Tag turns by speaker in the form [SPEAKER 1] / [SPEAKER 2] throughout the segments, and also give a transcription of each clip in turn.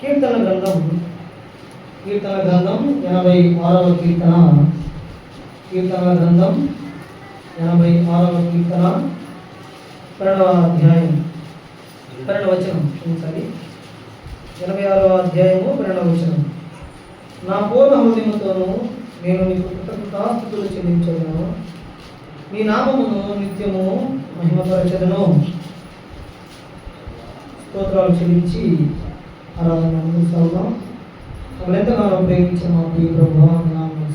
[SPEAKER 1] కీర్తన గ్రంథం. కీర్తన గ్రంథం ఎనభై ఆరవ కీర్తన. కీర్తన గ్రంథం ఎనభై ఆరవ కీర్తన. పన్నెండవ అధ్యాయం. పన్నెండవ వచనం క్షమించాలి ఎనభై ఆరవ అధ్యాయము పన్నెండవ వచనం. నా పూర్ణ హృదయముతోను నేను నీకు కృతజ్ఞతాస్తుతులు చెల్లించగలను నీ నామమును నిత్యము మహిమపరచదను. స్తోత్రాలు చెల్లించి ఆరాధన ముగిస్తాం మమ్మల్ని ఎంతగానో ప్రేమించిన మా ప్రియ ప్రభావం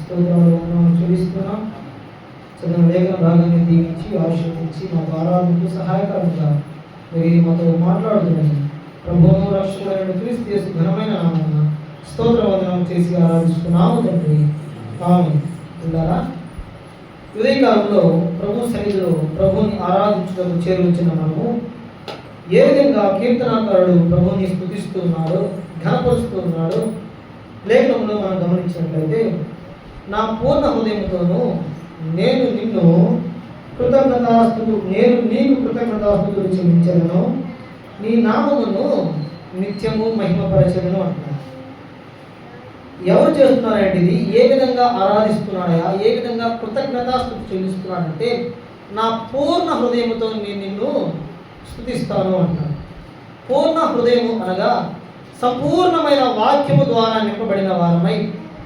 [SPEAKER 1] స్తోత్రాలు వందనాలు చూపిస్తున్నాం చదివిన లేఖన భాగాన్ని దీవించి ఆశీర్వదించి మాకు ఆరాధనకు సహాయకరంగా మీరు మాతో మాట్లాడుతున్నాయి ప్రభువు రక్షకుడైన క్రీస్తు యేసు ఘనమైన నామమున స్తోత్ర వందనం చేసి ఆరాధిస్తున్నాము తండ్రి. ఆమె ఉన్నారా ఉదయకాలంలో ప్రభు సన్నిధిలో ప్రభుని ఆరాధించడం చేరువచ్చిన మనము ఏ విధంగా కీర్తనాకారుడు ప్రభుని స్థుతిస్తున్నాడు ఘనపరుస్తున్నాడు లేఖనంలో మనం గమనించినట్లయితే నా పూర్ణ హృదయంతోనూ నేను నిన్ను కృతజ్ఞతాస్తులు నేను నీకు కృతజ్ఞతాస్తులు చెల్లించలను నీ నామమును నిత్యము మహిమపరచలను అంటున్నాను ఎవరు చేస్తున్నారంటే ఇది ఏ విధంగా ఆరాధిస్తున్నాడా ఏ విధంగా కృతజ్ఞతాస్తుతి చెల్లిస్తున్నాడంటే నా పూర్ణ హృదయంతో నేను నిన్ను స్థుతిస్తాను అంటాడు పూర్ణ హృదయము అనగా సంపూర్ణమైన వాక్యము ద్వారా నింపబడిన వారమై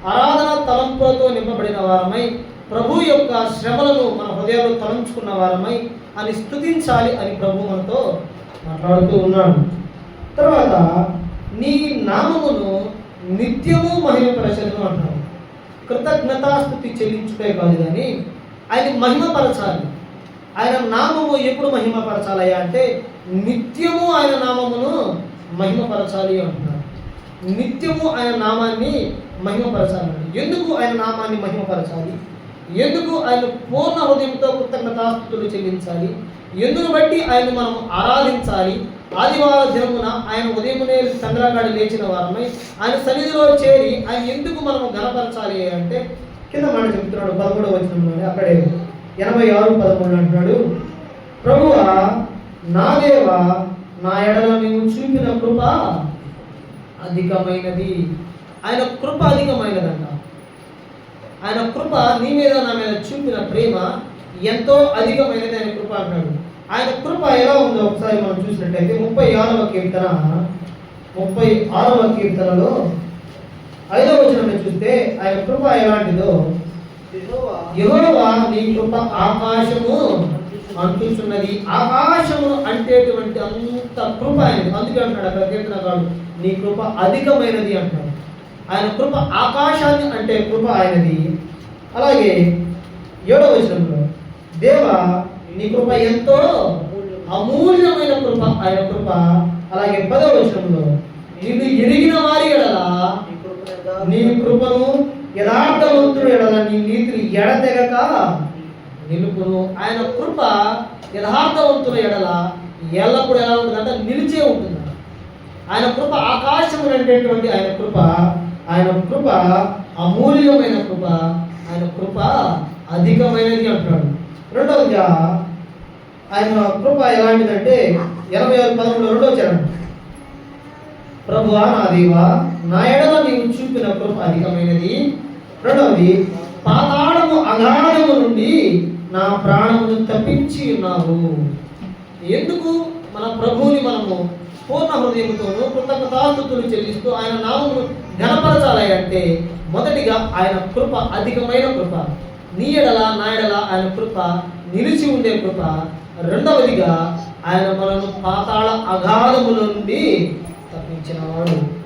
[SPEAKER 1] ఆరాధన తలంపులతో నింపబడిన వారమై ప్రభు యొక్క శ్రమలను మన హృదయాలు తలంచుకున్న వారమై అని స్థుతించాలి అని ప్రభు మనతో మాట్లాడుతూ ఉన్నాడు. తర్వాత నీ నామమును నిత్యము మహిమపరచను అంటాడు. కృతజ్ఞతాస్థుతి చెల్లించుటే కాదు కానీ ఆయన మహిమపరచాలి. ఆయన నామము ఎప్పుడు మహిమపరచాలయ్యా అంటే నిత్యము ఆయన నామమును మహిమపరచాలి అంటున్నారు. నిత్యము ఆయన నామాన్ని మహిమపరచాలి. ఎందుకు ఆయన నామాన్ని మహిమపరచాలి? ఎందుకు ఆయన పూర్ణ హృదయంతో కృతజ్ఞతాస్తుతులు చెల్లించాలి? ఎందుకు బట్టి ఆయన మనం ఆరాధించాలి? ఆదివార దినమున ఆయన ఉదయమునే చంద్రగాడి లేచిన వారమై ఆయన సన్నిధిలో చేరి ఆయన ఎందుకు మనం గణపరచాలి అంటే కింద మాట చెప్తున్నాడు. పదమూడవ వచ్చిన అక్కడే ఎనభై ఆరు పదమూడు అంటున్నాడు. ప్రభువా నా దేవ నా ఎడల నీవు చూపిన కృప అధికమైనది. ఆయన కృప అధికమైనదంట. ఆయన కృప నీ మీద నా మీద చూపిన ప్రేమ ఎంతో అధికమైనది ఆయన కృప అంటాడు ఆయన కృప ఎలా ఉందో ఒకసారి మనం చూసినట్టయితే ముప్పై ఆరవ కీర్తన ముప్పై ఆరవ కీర్తనలో ఐదవ వచనం చూస్తే ఆయన కృప ఎలాంటిదో యెహోవా నీ కృప ఆకాశము అంటుచున్నది. ఆకాశము అంటేటువంటి అంత కృప ఆయన అందుకే అంటున్నాడు అక్కడ కీర్తనగాడు నీ కృప అధికమైనది అంటాడు. ఆయన కృప ఆకాశాన్ని అంటే కృప ఆయనది. అలాగే ఏడవ వచనంలో దేవ నీ కృప ఎంతో అమూల్యమైన కృప ఆయన కృప. అలాగే పదవ వచనంలో నిన్ను ఎరిగిన వారి ఎడల నీ కృపను యథార్థవంతుడు ఎడల నీ నీతిని ఎడతెగక నిలుపును. ఆయన కృప యథార్థవంతుల ఎడల ఎల్లప్పుడూ ఎలా ఉంటుందంటే నిలిచే ఉంటుంది. ఆయన కృప ఆకాశము అనేటటువంటి ఆయన కృప ఆయన కృప అమూల్యమైన కృప ఆయన కృప అధికమైనది అంటున్నాడు రెండవదిగా ఆయన కృప ఎలాంటిదంటే ఎనభై ఆరు పదమూడు రెండవ చరణం. ప్రభువా నా దేవా నా ఎడల నీవు చూపిన కృప అధికమైనది. రెండవది పాతాళము అగాధము నుండి నా ప్రాణమును తప్పించి ఉన్నావు. ఎందుకు? మన ప్రభువుని మనము పూర్ణ హృదయంతోనూ కృతజ్ఞతాస్థుతులు చెల్లిస్తూ ఆయన నామమును ఘనపరచాలి అంటే మొదటిగా ఆయన కృప అధికమైన కృప. నీ ఎడల నా ఎడల ఆయన కృప నిలిచి ఉండే కృప. రెండవదిగా ఆయన మనను పాతాళ అగాధముల నుండి తప్పించినవాడు.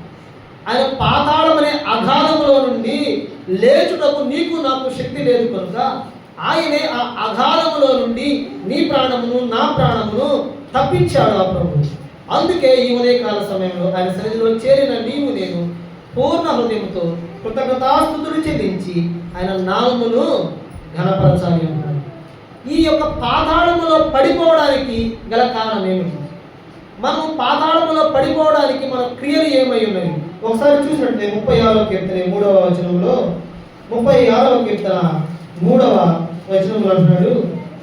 [SPEAKER 1] ఆయన పాతాళం అనే అగాధములో నుండి లేచుటకు నీకు నాకు శక్తి లేదు కనుక ఆయనే ఆ అగాధములో నుండి నీ ప్రాణమును నా ప్రాణమును తప్పించాడు ఆ ప్రభు అందుకే ఈ ఉదయకాల సమయంలో ఆయన సన్నిధిలో చేరిన నీవు నేను పూర్ణ హృదయంతో కృతజ్ఞతాస్తుతులు చెల్లించి ఆయన నామమును ఘనపరచాలి అన్నాడు. ఈ యొక్క పాతాళములో పడిపోవడానికి గల కారణం ఏమిటి? మనం పాతాళములో పడిపోవడానికి మన క్రియలు ఏమై ఉన్నాయి? ఒకసారి చూసినట్లయితే ముప్పై ఆరవ కీర్తన మూడవ వచనంలో ముప్పై ఆరవ కీర్తన మూడవ వచనంలో అంటున్నాడు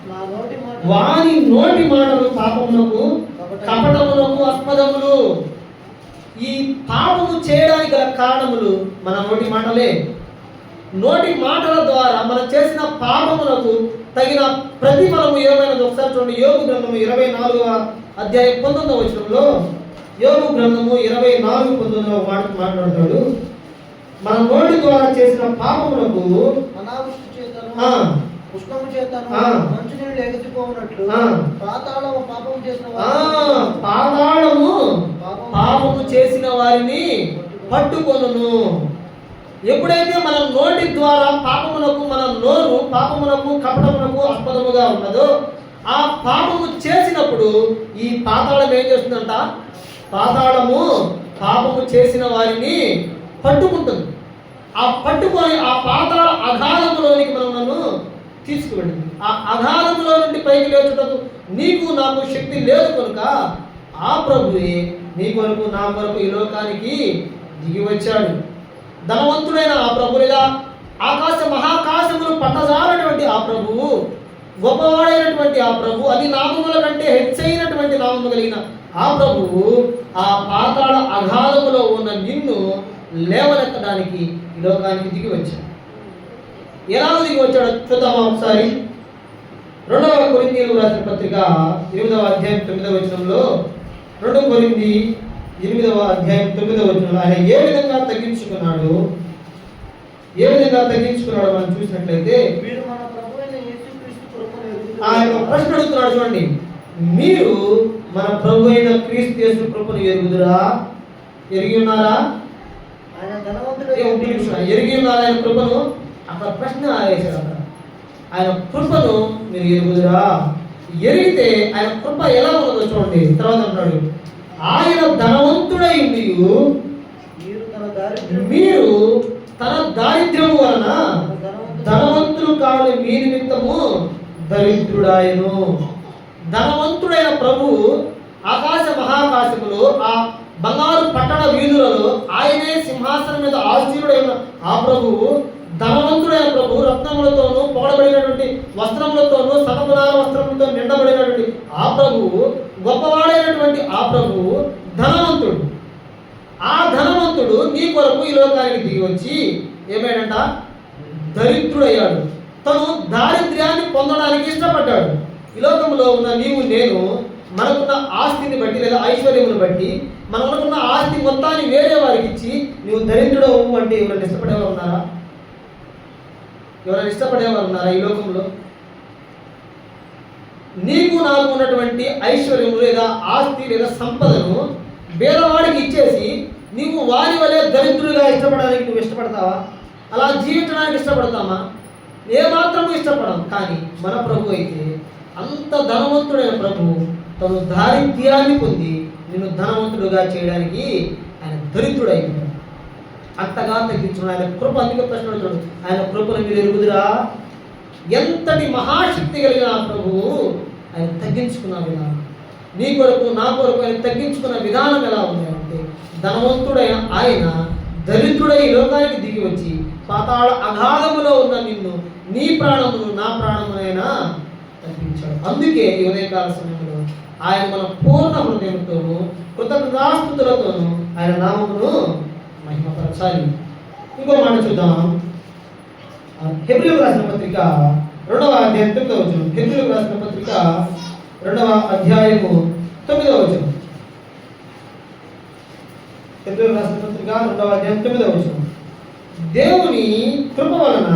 [SPEAKER 2] నా నోటి మాట
[SPEAKER 1] వాని నోటి మాటలు పాపమునకు కపటమునకు అస్పదములు. ఈ పాపము చేయడానికి గల కారణములు మన నోటి మాటలే. నోటి మాటల ద్వారా మనం చేసిన పాపములకు తగిన ప్రతిఫలము ఏమైనది? ఒకసారి చూడండి యోగు గ్రంథము ఇరవై నాలుగవ అధ్యాయం పంతొమ్మిదవ వచనంలో యోగు గ్రంథము ఇరవై నాలుగు పంతొమ్మిదవ మాట మాట్లాడతాడు మన నోటి ద్వారా చేసిన పాపములకు
[SPEAKER 2] అనావృష్టి చేతను ఉష్ణము చేతను
[SPEAKER 1] ఆ.
[SPEAKER 2] పాతాళము చేసిన పాపము
[SPEAKER 1] పాపము చేసిన వారిని పట్టుకొనును. ఎప్పుడైతే మన నోటి ద్వారా పాపమునకు మన నోరు పాపమునకు కపటమునకు ఆస్పదముగా ఉన్నదో ఆ పాపము చేసినప్పుడు ఈ పాతాళం ఏం చేస్తుందంట? పాతాళము పాపము చేసిన వారిని పట్టుకుంటుంది. ఆ పట్టుకొని ఆ పాతాళ అఘాధములోనికి మనం నన్ను తీసుకువెళ్ళింది ఆ అఘాధములో నుండి పైకి లేచుటకు నీకు నాకు శక్తి లేదు కనుక ఆ ప్రభువే నీ కొరకు నా కొరకు ఈ లోకానికి దిగి వచ్చాడు. ధనవంతుడైన ఆ ప్రభు ఆకాశ మహాకాశములు పట్టజాలటువంటి ఆ ప్రభువు గొప్పవాడైనటువంటి ఆ ప్రభు అది నామముల కంటే హెచ్చైనటువంటి నామము కలిగిన ఆ ప్రభువు ఆ పాతాళ అఘాధములో ఉన్న నిన్ను లేవనెత్తడానికి ఈ లోకానికి దిగి వచ్చాడు. ఎలా దిగి వచ్చాడో చూద్దామా ఒకసారి? రెండవ కొరిందీలు రాసిన పత్రిక ఎనిమిదవ అధ్యాయం తొమ్మిదవ వచనంలో రెండవ కొరింది ఎనిమిదవ అధ్యాయం తొమ్మిదవ వచనంలో ఆయన ఏ విధంగా తగ్గించుకున్నాడు ఏ విధంగా తగ్గించుకున్నాడో మనం చూసినట్లయితే
[SPEAKER 2] వీరు మన ప్రభు అయిన యేసుక్రీస్తు కృపను ఎరుగుదురు.
[SPEAKER 1] ఆ యొక్క ప్రశ్న అడుగుతున్నాడు చూడండి. మీరు మన ప్రభు అయిన క్రీస్తు యేసు కృపను ఎరుగుదురా? ఎరిగి ఉన్నారా. ఎరిగి ఉన్నారా ఆయన కృపను? అక్కడ ప్రశ్న వేశాడు అక్కడ. ఆయన కృపను మీరు ఎరుగుదురా? ఎరిగితే ఆయన కృప ఎలా ఉన్నదో చూడండి. తర్వాత అంటున్నాడు. ఆయన ధనవంతుడై
[SPEAKER 2] మీరు
[SPEAKER 1] మీరు తన దారిద్ర్యము వలన ధనవంతులు కావాలి మీ నిమిత్తము. దరిద్రుడాయను. ధనవంతుడైన ప్రభు ఆకాశ మహాకాశములో ఆ బంగారు పట్టణ వీధులలో ఆయనే సింహాసనం మీద ఆశీనుడైన ఆ ప్రభువు ధనవంతుడైన ప్రభు రత్నములతోనూ పొగడబడినటువంటి వస్త్రములతోనూ సతపునార వస్త్రములతో నిండబడినటువంటి ఆ ప్రభువు గొప్పవాడైనటువంటి ఆ ప్రభువు ధనవంతుడు. ఆ ధనవంతుడు నీ కొరకు ఈ లోకానికి దిగి వచ్చి ఏమైనంట దరిద్రుడయ్యాడు. తను దారిద్ర్యాన్ని పొందడానికి ఇష్టపడ్డాడు. ఈ లోకంలో ఉన్న నీవు నేను మనకున్న ఆస్తిని బట్టి లేదా ఐశ్వర్యమును బట్టి మనకున్న ఆస్తి మొత్తాన్ని వేరే వారికి ఇచ్చి నువ్వు దరిద్రుడు అంటే ఎవరైనా ఇష్టపడేవారు ఉన్నారా? ఎవరైనా ఇష్టపడేవారు ఉన్నారా ఈ లోకంలో? నీకు నాకు ఉన్నటువంటి ఐశ్వర్యం లేదా ఆస్తి లేదా సంపదను పేదవాడికి ఇచ్చేసి నీవు వారి వలె దరిద్రుడిగా ఇష్టపడడానికి నువ్వు ఇష్టపడతావా? అలా జీవించడానికి ఇష్టపడతామా? ఏమాత్రము ఇష్టపడం కానీ మన ప్రభు అయితే అంత ధనవంతుడైన ప్రభు తను దారిద్ర్యాన్ని పొంది నిన్ను ధనవంతుడుగా చేయడానికి ఆయన దరిద్రుడైపోయాడు. అంతగా తగ్గించడం ఆయన కృప అందుకే ప్రశ్న అడుగుతాడు ఆయన కృపను మీరు ఎరుగుదురా? ఎంతటి మహాశక్తి కలిగిన ప్రభు ప్రభువు ఆయన తగ్గించుకున్న విధానం. నీ కొరకు నా కొరకు ఆయన తగ్గించుకున్న విధానం ఎలా ఉంది అంటే ధనవంతుడైన ఆయన దరిద్రుడై లోకానికి దిగి వచ్చి పాతాళ అగాధములో ఉన్న నిన్ను నీ ప్రాణమును నా ప్రాణమునైనా తగ్గించాడు అందుకే ఈ ఉదయకాల సమయంలో ఆయన మన పూర్ణ హృదయంతోనూ కృతజ్ఞాస్తుతులతోనూ ఆయన నామమును మహిమపరచాలి. ఇంకో మాట చూద్దాం. హెబ్రిల్ రాసిన పత్రిక రెండవ అధ్యాయం తొమ్మిదవ వచనం. హెబ్రిల్ రాసిన పత్రిక రెండవ అధ్యాయము తొమ్మిదవ వచనం. హెబ్రిల్ రాసిన పత్రిక రెండవ అధ్యాయం తొమ్మిదవ వచనం. దేవుని కృప వలన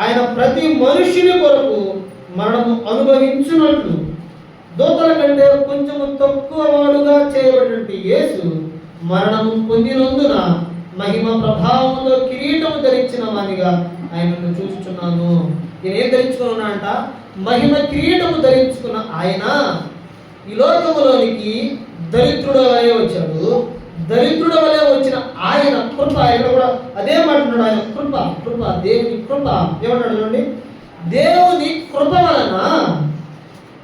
[SPEAKER 1] ఆయన ప్రతి మనుషుని కొరకు మరణము అనుభవించినట్లు. దూతల కంటే కొంచెము తక్కువ వాడుగా చేయబడినటువంటి యేసు మరణము పొందినందున మహిమ ప్రభావంలో కిరీటము ధరించిన వానిగా ఆయనను చూస్తున్నాను. నేను ఏం అంట? మహిమ కిరీటము ధరించుకున్న ఆయన ఈ లోకములోనికి దరిద్రుడు వచ్చాడు. దరిద్రుడు వలె వచ్చిన ఆయన కృప. ఇక్కడ కూడా అదే మాట్లాడు ఆయన. కృప కృప దేవుని కృప. ఏమన్నాడు చూడండి? దేవుని కృప వలన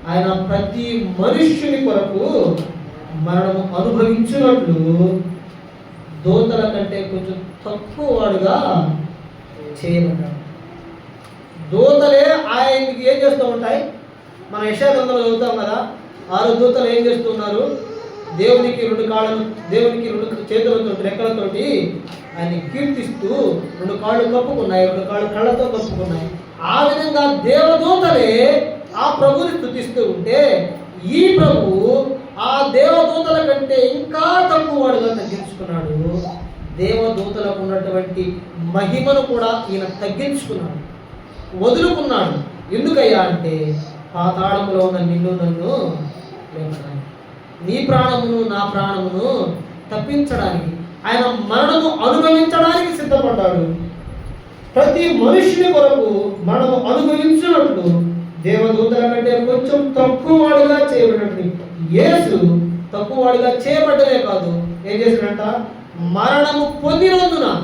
[SPEAKER 1] ఆయన ప్రతి మనుష్యుని కొరకు మరణము అనుభవించినట్లు దోతల కంటే కొంచెం తక్కువ వాడుగా చేయబడ్డాడు. దూతలే ఆయనకి ఏం చేస్తూ ఉంటాయి? మన యశాగంధంలో చదువుతాం కదా ఆరు దూతలు ఏం చేస్తున్నారు దేవునికి రెండు కాళ్ళను దేవునికి రెండు చేతులతో రెక్కలతోటి ఆయన కీర్తిస్తూ రెండు కాళ్ళు కప్పుకున్నాయి రెండు కాళ్ళు కళ్ళతో కప్పుకున్నాయి. ఆ విధంగా దేవదూతలే ఆ ప్రభుని స్థుతిస్తూ ఉంటే ఈ ప్రభు ఆ దేవదూతల కంటే ఇంకా తక్కువ వాడుగా తగ్గించుకున్నాడు. దేవదూతలకు ఉన్నటువంటి మహిమను కూడా ఈయన తగ్గించుకున్నాడు. వదులుకున్నాడు. ఎందుకయ్యా అంటే పాతాళములో ఉన్న నిన్ను నన్ను లేపడానికి నీ ప్రాణమును నా ప్రాణమును తప్పించడానికి ఆయన మరణము అనుభవించడానికి సిద్ధపడ్డాడు. ప్రతి మనుషుని కొరకు మనము అనుభవించినట్లు దేవదూతల కంటే కొంచెం తక్కువ వాడుగా చేయబడినట్టు యేసు తక్కువ వాడిగా చేయబడ్డదే కాదు. ఏం చేసినట్ట మరణము పొందినందున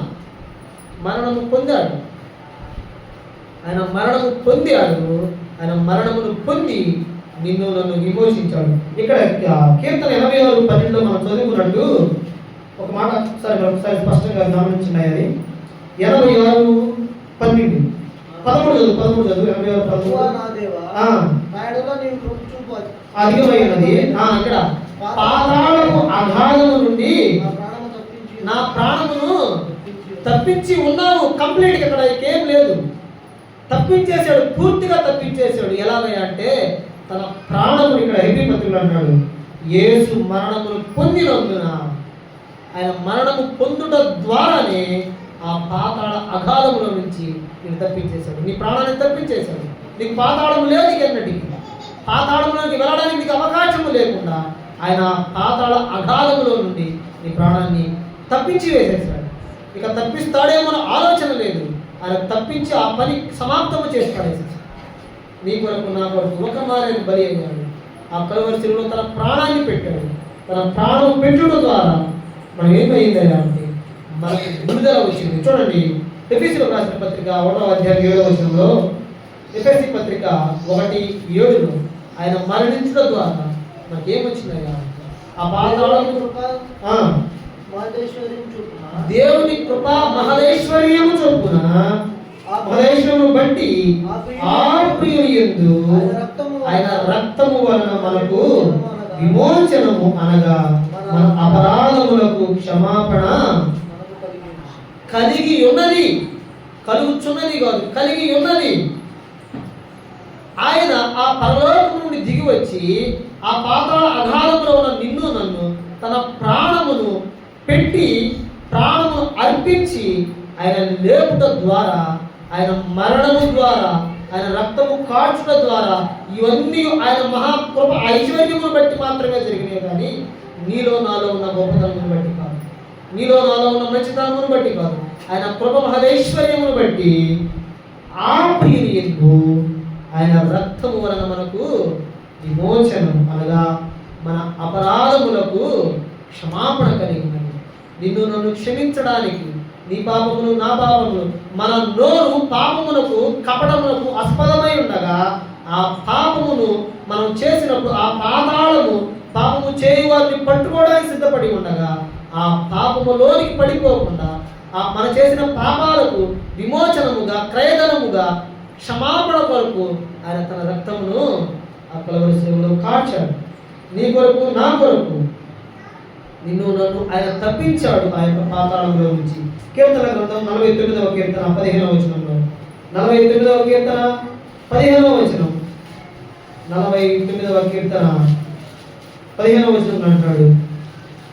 [SPEAKER 1] మరణము పొందాడు. ఆయన మరణము పొందాడు. ఆయన మరణమును పొంది నిన్ను నన్ను విమోచించాడు. ఇక్కడ కీర్తన ఎనభై ఆరు పన్నెండులో మనం చదువుకున్నట్టు ఒక మాట ఒకసారి ఒకసారి స్పష్టంగా గమనించినాయి అది. ఎనభై ఆరు పన్నెండు. పదమూడు చదువు పదమూడు చదువు ఎనభై ఆరు పదమూడు. అధికమైనది. ఆ, ఇక్కడ. పాతాళము అగాధము నుండి
[SPEAKER 2] నా
[SPEAKER 1] ప్రాణమును
[SPEAKER 2] తప్పించి
[SPEAKER 1] ఉన్నావు. కంప్లీట్ ఇక్కడ ఇంకేం లేదు. తప్పించేశాడు పూర్తిగా తప్పించేశాడు. ఎలాగయ్యా అంటే తన ప్రాణము ఇక్కడ హెబ్రిపత్రులు అన్నాడు యేసు మరణమును పొందినందున ఆయన మరణము పొందుట ద్వారానే ఆ పాతాళ అఘాధముల నుంచి నేను తప్పించేశాడు నీ ప్రాణాన్ని తప్పించేశాడు నీకు పాతాళం లేదు నీకు ఎన్నటికి. పాతాళంలోకి వెళ్ళడానికి నీకు అవకాశము లేకుండా ఆయన పాతాళ అఘాధములో నుండి నీ ప్రాణాన్ని తప్పించి వేసేశాడు. ఇక తప్పిస్తాడేమో ఆలోచన లేదు. ఆయన తప్పించి ఆ పని సమాప్తము చేసి పడేసేసాడు నీ కొరకు నా కొరకు ఒక మారేది బలి అయ్యాడు ఆ కలవరిశిలో తన ప్రాణాన్ని పెట్టాడు. తన ప్రాణం పెట్టుట ద్వారా మనం ఏమైంది అంటే మనకి విడుదల వచ్చింది. చూడండి ఎఫీసీలో రాసిన పత్రిక ఒకటో అధ్యాయం ఏడవ వచనంలో ఎఫ్ఎస్సి పత్రిక ఒకటి ఏడులో ఆయన మరణించడం ద్వారా మనకి ఏమొచ్చిందయ్యా ఆ పాతాళం
[SPEAKER 2] దేవుని కృప
[SPEAKER 1] ఆ,
[SPEAKER 2] మహేశ్వరిని చూపున
[SPEAKER 1] దేవుని కృప మహదేశ్వర్యము చొప్పున మహదేశ్వరము బట్టి ఆ ప్రియుని యందు ఆయన రక్తము వలన మనకు విమోచనము అనగా మన అపరాధములకు క్షమాపణ కలిగి ఉన్నది. కలుగుచున్నది కాదు కలిగి ఉన్నది. ఆయన ఆ పరలోకం నుండి దిగి వచ్చి ఆ పాతాళ అగాధంలో ఉన్న నిన్ను నన్ను తన ప్రాణమును పెట్టి ప్రాణమును అర్పించి ఆయన లేపుట ద్వారా ఆయన మరణము ద్వారా ఆయన రక్తము కాచుట ద్వారా ఇవన్నీ ఆయన మహాకృప ఐశ్వర్యమును బట్టి మాత్రమే జరిగినాయి కానీ నీలో నాలో ఉన్న గొప్పతనమును బట్టి కాదు. నీలో నాలో ఉన్న మంచితనమును బట్టి కాదు. ఆయన కృప మహదైశ్వర్యమును బట్టి ఆ ప్రియుని ఆయన రక్తము వలన మనకు విమోచనం అనగా మన అపరాధములకు క్షమాపణ కలిగి నిన్ను నన్ను క్షమించడానికి నీ పాపములు నా పాపములు. మన నోరు పాపమునకు కపటమునకు అస్పదమై ఉండగా ఆ పాపమును మనం చేసినప్పుడు ఆ పాదాలను పాపము చేయు వారిని పట్టుకోవడానికి సిద్ధపడి ఉండగా ఆ పాపములోనికి పడిపోకుండా ఆ మన చేసిన పాపాలకు విమోచనముగా క్రయధనముగా క్షమాపణ కొరకు ఆయన తన రక్తమును ఆ కలవరి సేవలో కాచాడు. నీ కొరకు నా కొరకు నిన్ను నన్ను ఆయన తప్పించాడు ఆ యొక్క పాతాళంలో నుంచి కీర్తన గ్రంథం నలభై తొమ్మిదవ కీర్తన పదిహేనవ వచనంలో. నలభై తొమ్మిదవ కీర్తన పదిహేనవ వచనం. నలభై తొమ్మిదవ కీర్తన పదిహేనవ వచనం అంటాడు.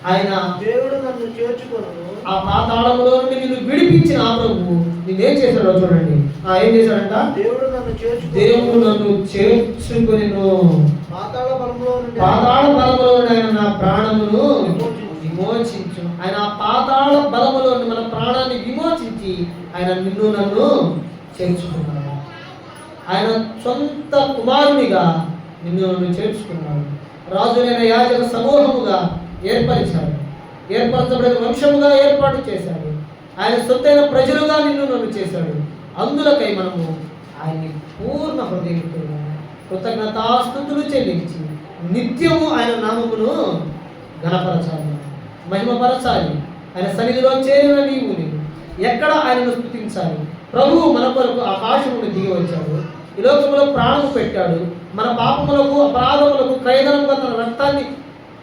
[SPEAKER 1] ఆయన
[SPEAKER 2] దేవుడు నన్ను చేర్చుకొను.
[SPEAKER 1] ఆ పాతాళంలో నుండి నిన్ను విడిపించిన ఆ ప్రభు నిన్నేం చేశాడో చూడండి. ఆ ఏం చేశాడంట?
[SPEAKER 2] దేవుడు నన్ను చేర్చుకొను.
[SPEAKER 1] దేవుడు నన్ను చేర్చుకొని
[SPEAKER 2] పాతాళ బలంలో
[SPEAKER 1] పాతాళ బలములో నుండి ఆయన నా ప్రాణమును విమోచించు. ఆయన ఆ పాతాళ బలములో మన ప్రాణాన్ని విమోచించి ఆయన నిన్ను నన్ను చేర్చుకున్నాడు. ఆయన సొంత కుమారునిగా నిన్ను నన్ను చేర్చుకున్నాడు. రాజులైన యాజక సమూహముగా ఏర్పరిచాడు. ఏర్పరచబడిన వంశముగా ఏర్పాటు చేశాడు. ఆయన సొంతైన ప్రజలుగా నిన్ను నన్ను చేశాడు. అందులకై మనము ఆయన్ని పూర్ణ హృదయంతో కృతజ్ఞతాస్థుతులు చెల్లించి నిత్యము ఆయన నామమును గణపరచాలి. మహిమపరచాలి. ఆయన సన్నిధిలో చేరిన నీవు నీవు ఎక్కడ ఆయనను స్థుతించాలి? ప్రభువు మన కొరకు ఆకాశమును దిగి వచ్చాడు ఈ లోకంలో ప్రాణము పెట్టాడు. మన పాపములకు అపరాధములకు క్రయధనముగా తన రక్తాన్ని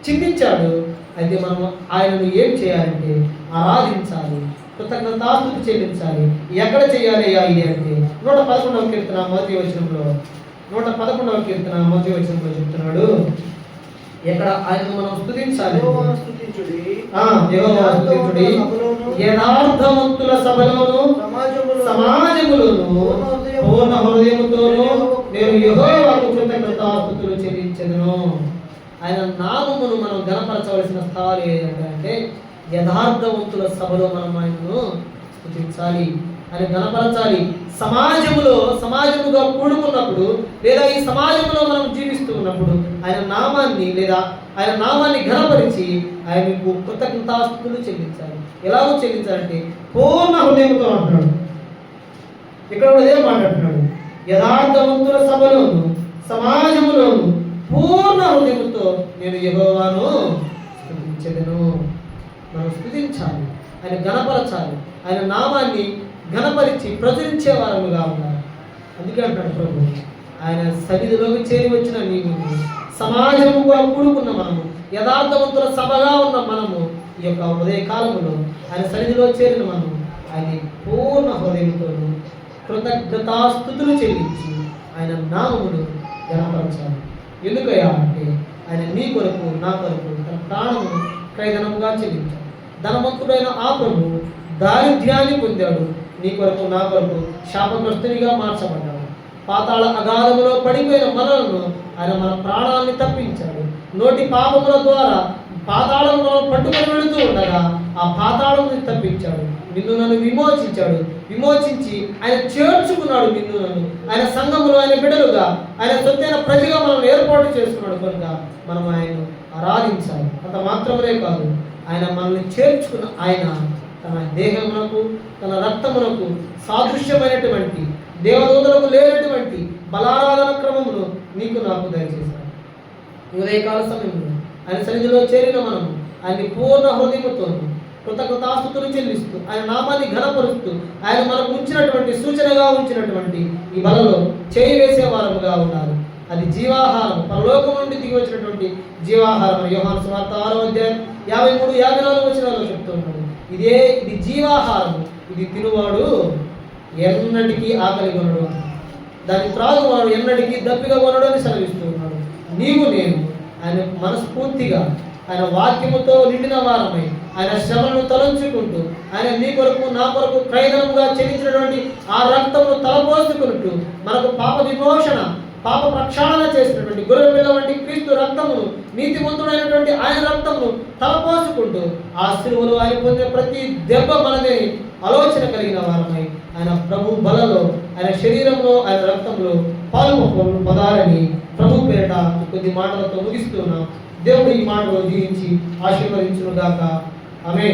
[SPEAKER 1] చిందించాడు. అయితే మనం ఆయనను ఏం చేయాలంటే ఆరాధించాలి. కృతజ్ఞతాస్తుతి చెల్లించాలి. ఎక్కడ చేయాలి ఇది అంటే నూట పదకొండవ కీర్తన మొదటి వచనంలో. నూట పదకొండవ కీర్తన మొదటి వచనంలో చెప్తున్నాడు. ఎక్కడ? ఆయనను మనం.
[SPEAKER 2] సభలోను,
[SPEAKER 1] యథార్థవంతుల సభలోను
[SPEAKER 2] సమాజములోను,
[SPEAKER 1] పూర్ణ హృదయముతోను నేను యెహోవాకు కృతజ్ఞతాస్తుతులు చెల్లించెదను. ఆయన నామమును మనం గణపరచవలసిన స్థలాలు ఏంటంటే యథార్థవంతుల సభలో మనం ఆయనను స్థుతించాలి ఆయన గణపరచాలి. సమాజములో సమాజముగా కూడుకున్నప్పుడు లేదా ఈ సమాజంలో మనం జీవిస్తూ ఉన్నప్పుడు ఆయన నామాన్ని లేదా ఆయన నామాన్ని ఘనపరిచి ఆయనకు కృతజ్ఞతాస్తులు చెల్లించాలి. ఎలాగో చెల్లించాలంటే పూర్ణ హృదయంతో అంటున్నాడు. ఇక్కడ కూడా ఇదే మాట్లాడుతున్నాడు యథార్థవంతుల సభలోను సమాజములోను పూర్ణ హృదయంతో నేను యహోవాను స్థుతించెదను. మనం స్థుతించాలి. ఆయన గణపరచాలి. ఆయన నామాన్ని ఘనపరిచి ప్రచురించే వారముగా ఉన్నారు అందుకే అంటాడు ప్రభు ఆయన సన్నిధిలోకి చేరి వచ్చిన నీవు కూడా కూడుకున్న మనము యథార్థవంతుల సభగా ఉన్న మనము ఈ యొక్క ఉదయ కాలంలో ఆయన సన్నిధిలో చేరిన మనము ఆయన పూర్ణ హృదయంతోను కృతజ్ఞతాస్థుతులు చెల్లించి ఆయన నామమును గణపరచాలి ఎందుకయ్యా అంటే ఆయన నీ కొరకు నా కొరకు తన ప్రాణము క్రైదనముగా చెల్లించాడు. ధనవంతుడైన ఆ ప్రభు దారిద్ర్యాన్ని పొందాడు. నీ కొరకు నా కొరకు శాపగ్రస్తునిగా మార్చబడ్డాడు పాతాళ అగాధములో పడిపోయిన మనలను ఆయన మన ప్రాణాన్ని తప్పించాడు. నోటి పాపముల ద్వారా పాతాళంలో పట్టుకొని వెళుతూ ఉండగా ఆ పాతాళం తప్పించాడు. నిన్ను నన్ను విమోచించాడు. విమోచించి ఆయన చేర్చుకున్నాడు నిన్ను నన్ను. ఆయన సంఘములు ఆయన బిడలుగా ఆయన సొత్తైన ప్రజగా మనం ఏర్పాటు చేసుకున్నాడు కనుక మనం ఆయన్ను ఆరాధించాలి. అంత మాత్రమే కాదు ఆయన మనల్ని చేర్చుకున్న ఆయన. తన దేహమునకు తన రక్తమునకు సాదృశ్యమైనటువంటి దేవదూతలకు లేనటువంటి బలారాధన క్రమమును నీకు నాకు దయచేశాను. ఉదయకాల సమయంలో ఆయన సన్నిధిలో చేరిన మనము ఆయన్ని పూర్ణ హృదయంతో కృతజ్ఞతాస్తుతులు చెల్లిస్తూ ఆయన నామాన్ని ఘనపరుస్తూ ఆయన మనకు ఉంచినటువంటి సూచనగా ఉంచినటువంటి ఈ బలలో చేయి వేసే వారముగా ఉన్నారు. అది జీవాహారం. పరలోకం నుండి దిగి వచ్చినటువంటి జీవాహారం యోహాన్ సువార్త ఆరో అధ్యాయం యాభై మూడు యాభై నాలుగు వచ్చినాలో చెప్తూ ఉన్నాడు. ఇదే ఇది జీవాహారం. ఇది తినువాడు ఎన్నటికీ ఆకలి కొనడు దాన్ని త్రాగువాడు ఎన్నటికీ దప్పిగా కొనడు అని సెలవిస్తూ ఉన్నాడు. నీవు నేను. ఆయన మనస్ఫూర్తిగా ఆయన వాక్యముతో నిండిన వారమై ఆయన శ్రమను తలంచుకుంటూ ఆయన నీ కొరకు నా కొరకు క్రైదముగా చెల్లించినటువంటి ఆ రక్తమును తలపోసుకుంటూ మనకు పాప విమోచన పాప ప్రక్షాళన చేసినటువంటి గొర్రె పిల్ల వంటి క్రీస్తు రక్తమును నీతిమంతుడైనటువంటి ఆయన రక్తమును తలపోసుకుంటూ ఆ శిలువలో ఆయన పొందిన ప్రతి దెబ్బ మనదే ఆలోచన కలిగిన వారమై ఆయన ప్రభు బలలో ఆయన శరీరంలో ఆయన రక్తంలో పాలు పదాలని ప్రభు పేరట కొద్ది మాటలతో ముగిస్తున్నాం దేవుడు ఈ మాటలు జీవించి ఆశీర్వదించును గాక ఆమె